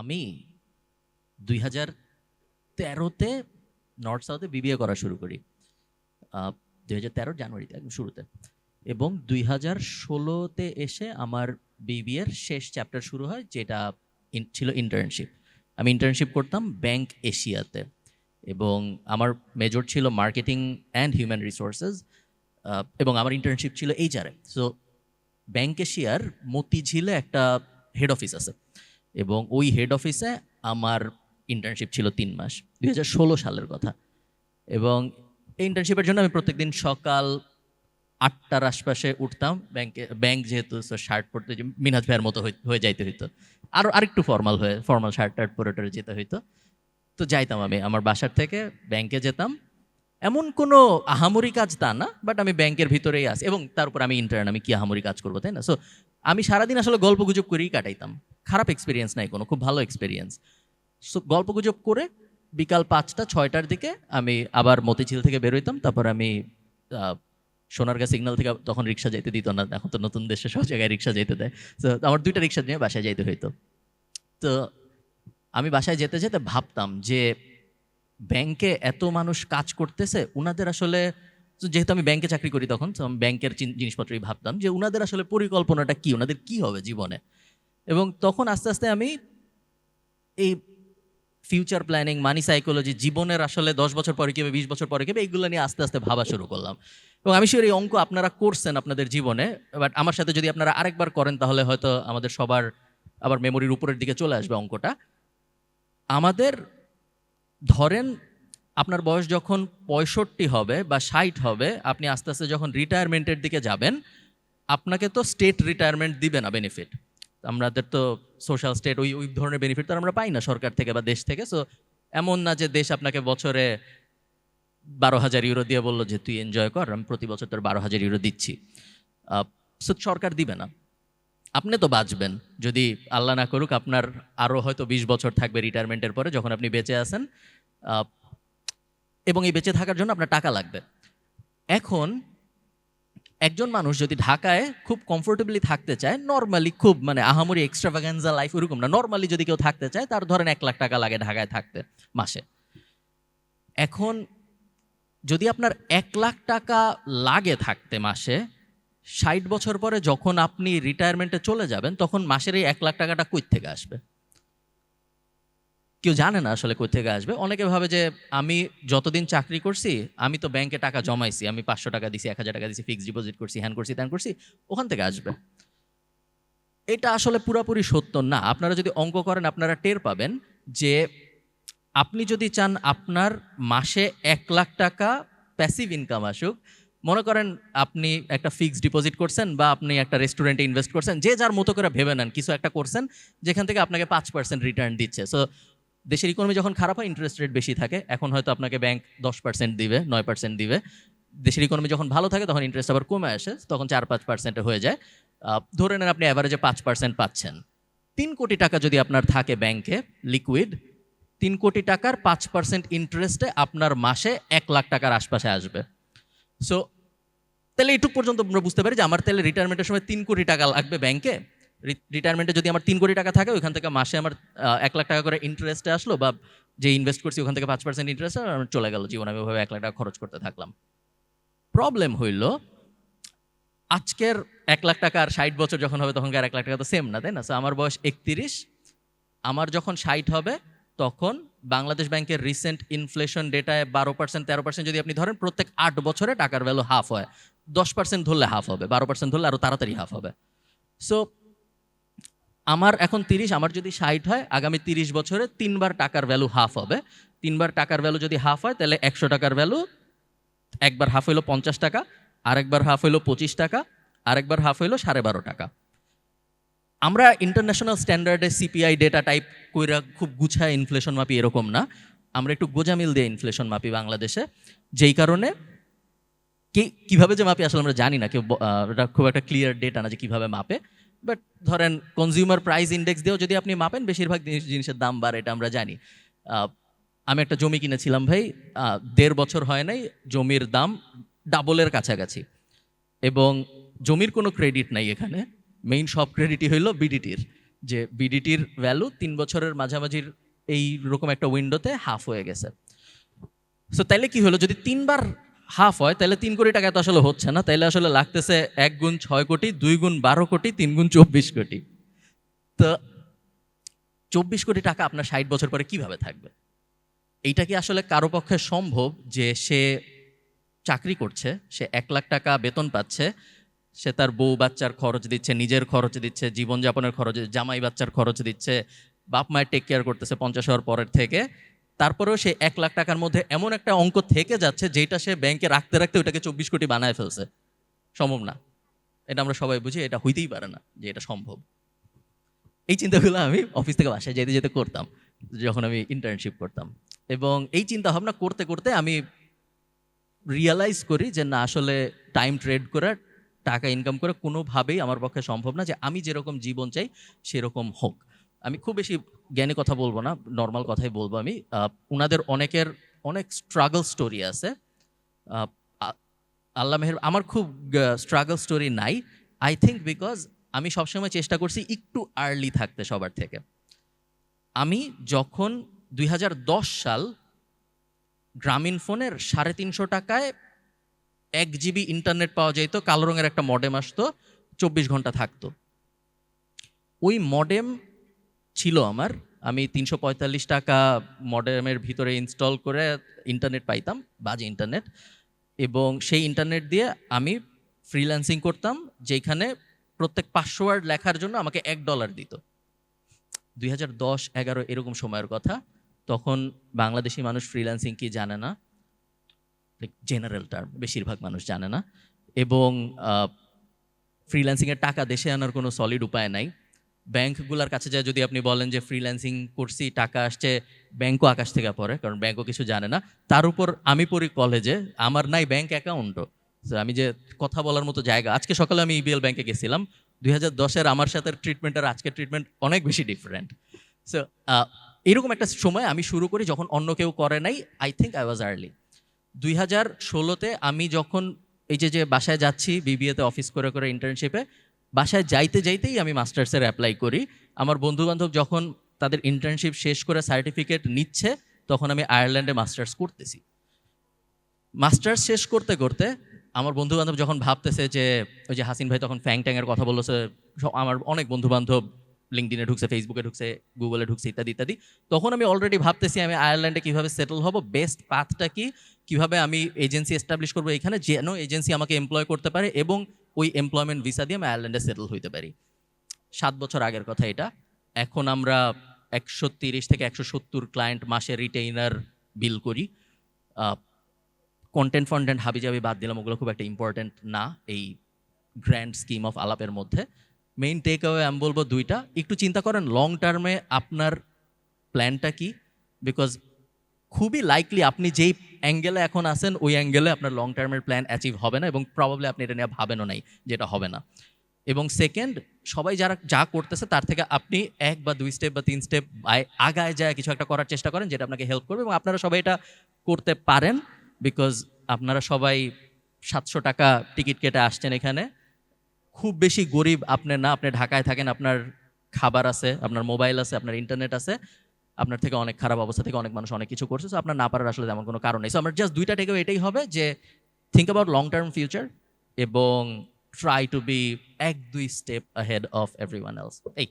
আমি দুই হাজার তেরোতে নর্থ সাউথে বিবিএ করা শুরু করি। দুই হাজার তেরো জানুয়ারিতে একদম শুরুতে। এবং দুই হাজার ষোলোতে এসে আমার বিবিএর শেষ চ্যাপ্টার শুরু হয়, যেটা ছিল ইন্টার্নশিপ আমি ইন্টার্নশিপ করতাম ব্যাংক এশিয়াতে এবং আমার মেজর ছিল মার্কেটিং অ্যান্ড হিউম্যান রিসোর্সেস এবং আমার ইন্টার্নশিপ ছিল এইচআরএ সো ব্যাংক এশিয়ার মতিঝিলে একটা হেড অফিস আছে। এবং ওই হেড অফিসে আমার ইন্টার্নশিপ ছিল তিন মাস, দুই হাজার ষোলো সালের কথা। এবং এই ইন্টার্নশিপের জন্য আমি প্রত্যেকদিন সকাল আটটার আশপাশে উঠতাম ব্যাংকে ব্যাংক যেহেতু শার্ট পরতে মিনাজ ভাইয়ের মতো হয়ে যাইতে হইতো। আরও আরেকটু ফর্মাল হয়ে ফর্মাল শার্ট টার্ট পরে টরে যেতে হইতো। তো যাইতাম আমি আমার বাসার থেকে ব্যাংকে যেতাম এমন কোনো আহামরি কাজ তা না বাট আমি ব্যাংকের ভিতরেই আসি এবং তার উপর আমি ইন্টার্ন আমি কি আহামরি কাজ করব, তাই না? সো আমি সারাদিন আসলে গল্প গুজব করেই কাটাইতাম। খারাপ এক্সপিরিয়েন্স নাই কোনো, খুব ভালো এক্সপিরিয়েন্স সো গল্প গুজব করে বিকাল পাঁচটা, ছয়টার দিকে আমি আবার মতিঝিল থেকে বেরোইতাম তারপর আমি সোনারগাঁ সিগন্যাল থেকে তখন রিক্সা যাইতে দিত না, এখন তো নতুন দেশে সব জায়গায় রিক্সা যেতে দেয়। তো আমার দুইটা রিক্সা নিয়ে বাসায় যাইতে হইতো। তো, আমি বাসায় যেতে যেতে ভাবতাম যে ব্যাংকে এত মানুষ কাজ করতেছে ওনাদের আসলে, যেহেতু আমি ব্যাংকে চাকরি করি তখন ব্যাংকের জিনিসপত্রই ভাবতাম যে ওনাদের আসলে পরিকল্পনাটা কি ওনাদের কি হবে জীবনে? এবং তখন আস্তে আস্তে আমি এই ফিউচার প্ল্যানিং মানি সাইকোলজি জীবনের আসলে দশ বছর পরে কি হবে, বিশ বছর পরে কি হবে, এইগুলো নিয়ে আস্তে আস্তে ভাবা শুরু করলাম। এবং আমি শিওর এই অঙ্ক আপনারা করছেন আপনাদের জীবনে বাট আমার সাথে যদি আপনারা আরেকবার করেন, তাহলে হয়তো আমাদের সবার আবার মেমোরির উপরের দিকে চলে আসবে অঙ্কটা। আমাদের ধরেন আপনার বয়স যখন পঁয়ষট্টি হবে বা ষাট হবে, আপনি আস্তে আস্তে যখন রিটায়ারমেন্টের দিকে যাবেন, আপনাকে তো স্টেট রিটায়ারমেন্ট দিবে না বেনিফিট আমাদের তো সোশ্যাল স্টেট ওই ওই ধরনের বেনিফিট তো আমরা পাই না সরকার থেকে বা দেশ থেকে। সো এমন না যে দেশ আপনাকে বছরে বারো হাজার ইউরো দিয়ে বলল যে, তুই এনজয় কর, আমি প্রতি বছর তোর বারো হাজার ইউরো দিচ্ছি। সো সরকার দিবে না। আপনি তো বাঁচবেন। যদি আল্লাহ না করুক, আপনার আরও হয়তো বিশ বছর থাকবে রিটায়ারমেন্টের পরে যখন আপনি বেঁচে আছেন এবং এই বেঁচে থাকার জন্য আপনার টাকা লাগবে। এখন একজন মানুষ যদি ঢাকায় খুব কমফোর্টেবলি থাকতে চায় নর্মালি খুব মানে আহামরি এক্সট্রাভাগান্সা লাইফ ওরকম না নর্মালি যদি কেউ থাকতে চায়, তার ধরেন এক লাখ টাকা লাগে ঢাকায় থাকতে মাসে। এখন যদি আপনার এক লাখ টাকা লাগে থাকতে মাসে ষাট বছর পরে যখন আপনি রিটায়ারমেন্টে চলে যাবেন, তখন মাসের এই এক লাখ টাকাটা কই থেকে আসবে? কেউ জানে না আসলে কই থেকে আসবে। অনেকে ভাবে যে, আমি যতদিন চাকরি করছি, আমি তো ব্যাংকে টাকা জমাইছি, আমি পাঁচশো টাকা দিছি, এক হাজার টাকা দিছি ফিক্সড ডিপোজিট করছি হ্যান করছি, ত্যান করছি, ওখান থেকে আসবে। এটা আসলে পুরোপুরি সত্য না। আপনারা যদি অঙ্ক করেন, আপনারা টের পাবেন যে, আপনি যদি চান আপনার মাসে এক লাখ টাকা প্যাসিভ ইনকাম আসুক মনে করেন আপনি একটা ফিক্সড ডিপোজিট করছেন বা আপনি একটা রেস্টুরেন্টে ইনভেস্ট করছেন, যে যার মতো করে ভেবে নেন, কিছু একটা করছেন, যেখান থেকে আপনাকে পাঁচ পার্সেন্ট রিটার্ন দিচ্ছে। সো দেশের ইকোনমি যখন খারাপ হয় ইন্টারেস্ট রেট বেশি থাকে, এখন হয়তো আপনাকে ব্যাংক দশ পার্সেন্ট দিবে, নয় পার্সেন্ট দিবে। দেশের ইকোনমি যখন ভালো থাকে, তখন ইন্টারেস্ট আবার কমে আসে, তখন চার পাঁচ পার্সেন্টে হয়ে যায়। ধরে নেন আপনি অ্যাভারেজে পাঁচ পার্সেন্ট পাচ্ছেন। তিন কোটি টাকা যদি আপনার থাকে ব্যাংকে লিকুইড তিন কোটি টাকার পাঁচ পার্সেন্ট ইন্টারেস্টে আপনার মাসে এক লাখ টাকার আশপাশে আসবে। সো তাহলে এইটুক পর্যন্ত আমরা বুঝতে পারি যে আমার তাহলে রিটায়ারমেন্টের সময় তিন কোটি টাকা লাগবে ব্যাংকে রিটায়ারমেন্টে যদি আমার তিন কোটি টাকা থাকে, ওইখান থেকে মাসে আমার এক লাখ টাকা করে ইন্টারেস্টে আসলো বা যে ইনভেস্ট করছি ওখান থেকে পাঁচ পার্সেন্ট ইন্টারেস্ট আমার চলে গেল জীবন। আমি ওইভাবে এক লাখ টাকা খরচ করতে থাকলাম। প্রবলেম হইল, আজকের এক লাখ টাকা আর ষাট বছর যখন হবে তখন এক লাখ টাকা তো সেম না, তাই না? আমার বয়স একত্রিশ, আমার যখন ষাট হবে তখন বাংলাদেশ ব্যাংকের রিসেন্ট ইনফ্লেশন ডেটায় বারো পার্সেন্ট তেরো পার্সেন্ট যদি আপনি ধরেন, প্রত্যেক আট বছরে টাকার ভ্যালু হাফ হয়। দশ পার্সেন্ট ধরলে হাফ হবে, বারো পার্সেন্ট ধরলে আরও তাড়াতাড়ি হাফ হবে। সো আমার এখন তিরিশ, আমার যদি ষাট হয়, আগামী তিরিশ বছরে তিনবার টাকার ভ্যালু হাফ হবে। তিনবার টাকার ভ্যালু যদি হাফ হয়, তাহলে একশো টাকার ভ্যালু একবার হাফ হইল পঞ্চাশ টাকা, আরেকবার হাফ হইল পঁচিশ টাকা, আরেকবার হাফ হইল সাড়ে বারো টাকা। আমরা ইন্টারন্যাশনাল স্ট্যান্ডার্ডে সিপিআই ডেটা টাইপ কইরা খুব গুছায় ইনফ্লেশন মাপি এরকম না। আমরা একটু গোজামিল দিয়ে ইনফ্লেশন মাপি বাংলাদেশে। যেই কারণে কি, কীভাবে যে মাপি আসলে আমরা জানি না। কেউ এটা খুব একটা ক্লিয়ার ডেটা না যে কীভাবে মাপে। বাট ধরেন কনজিউমার প্রাইস ইন্ডেক্স দিয়েও যদি আপনি মাপেন, বেশিরভাগ জিনিস- জিনিসের দাম বাড়ে, এটা আমরা জানি। আমি একটা জমি কিনেছিলাম ভাই দেড় বছর হয় নাই, জমির দাম ডাবলের কাছাকাছি। এবং জমির কোনো ক্রেডিট নাই এখানে। মেইন সব ক্রেডিটই হইল বিডিটির যে বিডিটির ভ্যালু তিন বছরের মাঝামাঝির এই রকম একটা উইন্ডোতে হাফ হয়ে গেছে। সো তাইলে কি হলো যদি তিনবার হাফ হয় তাহলে তিন কোটি টাকা তো আসলে হচ্ছে না। তাইলে আসলে লাগতেছে এক গুণ ছয় কোটি, দুই গুণ বারো কোটি, তিন গুণ চব্বিশ কোটি। তো চব্বিশ কোটি টাকা আপনার ষাট বছর পরে কীভাবে থাকবে? এইটা কি আসলে কারও পক্ষে সম্ভব যে সে চাকরি করছে, সে এক লাখ টাকা বেতন পাচ্ছে সে তার বউ বাচ্চার খরচ দিচ্ছে, নিজের খরচ দিচ্ছে, জীবনযাপনের খরচ, জামাই বাচ্চার খরচ দিচ্ছে, বাপ মায়ের টেক কেয়ার করতেছে পঞ্চাশ হওয়ার পরের থেকে। তারপরেও সে এক লাখ টাকার মধ্যে এমন একটা অঙ্ক থেকে যাচ্ছে যেটা সে ব্যাংকে রাখতে রাখতে ওটাকে চব্বিশ কোটি বানায় ফেলছে। সম্ভব না। এটা আমরা সবাই বুঝি, এটা হইতেই পারে না যে এটা সম্ভব। এই চিন্তাগুলো আমি অফিস থেকে বাসায় যেতে যেতে করতাম, যখন আমি ইন্টার্নশিপ করতাম। এবং এই চিন্তা ভাবনা করতে করতে আমি রিয়ালাইজ করি যে না, আসলে টাইম ট্রেড করে টাকা ইনকাম করে কোনোভাবেই আমার পক্ষে সম্ভব না যে আমি যেরকম জীবন চাই সেরকম হোক। আমি খুব বেশি জ্ঞানী কথা বলব না নর্মাল কথাই বলব আমি। ওনাদের অনেকের অনেক স্ট্রাগল স্টোরি আছে। আল্লাহ মেহের, আমার খুব স্ট্রাগল স্টোরি নাই। আই থিঙ্ক বিকজ আমি সবসময় চেষ্টা করছি একটু আর্লি থাকতে সবার থেকে। আমি যখন দুই হাজার দশ সাল গ্রামীণ ফোনের সাড়ে তিনশো টাকায় এক জিবি ইন্টারনেট পাওয়া যেত কালো রঙের একটা মডেম আসতো, চব্বিশ ঘণ্টা থাকতো। ওই মডেম ছিল আমার, আমি তিনশো পঁয়তাল্লিশ টাকা মডেমের ভিতরে ইনস্টল করে ইন্টারনেট পাইতাম, বাজে ইন্টারনেট এবং সেই ইন্টারনেট দিয়ে আমি ফ্রিল্যান্সিং করতাম, যেখানে প্রত্যেক পাঁচশো ওয়ার্ড লেখার জন্য আমাকে এক ডলার দিত। দুই হাজার দশ এগারো এরকম সময়ের কথা, তখন বাংলাদেশি মানুষ ফ্রিল্যান্সিং কি জানে না? জেনারেল টার্ম বেশিরভাগ মানুষ জানে না। এবং ফ্রিল্যান্সিংয়ের টাকা দেশে আনার কোনো সলিড উপায় নাই। ব্যাংকগুলোর কাছে যায় যদি আপনি বলেন যে ফ্রিল্যান্সিং করছি, টাকা আসছে ব্যাংকও আকাশ থেকে পড়ে, কারণ ব্যাংকও কিছু জানে না। তার উপর আমি পড়ি কলেজে আমার নাই ব্যাংক অ্যাকাউন্টও আমি যে কথা বলার মতো জায়গা, আজকে সকালে আমি ইবিএল ব্যাংকে গেছিলাম। দুই হাজার দশের আমার সাথে ট্রিটমেন্ট আর আজকের ট্রিটমেন্ট অনেক বেশি ডিফারেন্ট সো এরকম একটা সময় আমি শুরু করি যখন অন্য কেউ করে নাই। I think I was early দুই হাজার ষোলোতে আমি যখন এই যে যে বাসায় যাচ্ছি বিবিএতে অফিস করে করে ইন্টার্নশিপে বাসায় যাইতে যাইতেই আমি মাস্টার্সের অ্যাপ্লাই করি। আমার বন্ধু বান্ধব যখন তাদের ইন্টার্নশিপ শেষ করে সার্টিফিকেট নিচ্ছে, তখন আমি আয়ারল্যান্ডে মাস্টার্স করতেছি। মাস্টার্স শেষ করতে করতে আমার বন্ধু বান্ধব যখন ভাবতেছে যে, ওই যে হাসিন ভাই তখন ফ্যাং ট্যাংয়ের কথা বলছে আমার অনেক বন্ধু বান্ধব লিঙ্কডিনে ঢুকছে ফেসবুকে ঢুকছে গুগলে ঢুকছে, ইত্যাদি ইত্যাদি। তখন আমি অলরেডি ভাবতেছি আমি আয়ারল্যান্ডে কীভাবে সেটেল হব বেস্ট পাথটা কি? কীভাবে আমি এজেন্সি এস্টাবলিশ করব এখানে, যেন এজেন্সি আমাকে এমপ্লয় করতে পারে এবং ওই এমপ্লয়মেন্ট ভিসা দিয়ে আমি আয়ারল্যান্ডে সেটেল হইতে পারি। সাত বছর আগের কথা এটা। এখন আমরা একশো তিরিশ থেকে একশো সত্তর ক্লায়েন্ট মাসে রিটেইনার বিল করি। কন্টেন্ট ফন্টেন্ট হাবি হাবিজাবি বাদ দিলাম, ওগুলো খুব একটা ইম্পর্টেন্ট না এই গ্র্যান্ড স্কিম অফ আলাপের মধ্যে। মেইন টেক অ্যাওয়ে আমি বলব দুইটা। একটু চিন্তা করেন লং টার্মে আপনার প্ল্যানটা কি? বিকজ খুবই লাইকলি আপনি যেই অ্যাঙ্গেলে এখন আছেন, ওই অ্যাঙ্গেলে আপনার লং টার্মের প্ল্যান অ্যাচিভ হবে না এবং প্রবাবলি আপনি এটা নিয়ে ভাবেনও নাই যেটা হবে না। এবং সেকেন্ড সবাই যারা যা করতেছে তার থেকে আপনি এক বা দুই স্টেপ বা তিন স্টেপ আগায় যায় কিছু একটা করার চেষ্টা করেন যেটা আপনাকে হেল্প করবে এবং আপনারা সবাই এটা করতে পারেন বিকজ আপনারা সবাই সাতশো টাকা টিকিট কেটে আসছেন এখানে। খুব বেশি গরিব আপনি না, আপনি ঢাকায় থাকেন, আপনার খাবার আছে, আপনার মোবাইল আছে, আপনার ইন্টারনেট আছে আপনার থেকে অনেক খারাপ অবস্থা থেকে অনেক মানুষ অনেক কিছু করছে সো আপনার না পারার আসলে তেমন কোনো কারণ নেই। সো আমার জাস্ট দুইটা টেকে এটাই হবে যে think about long term future এবং ট্রাই টু বি এক দুই step ahead of every one else এই।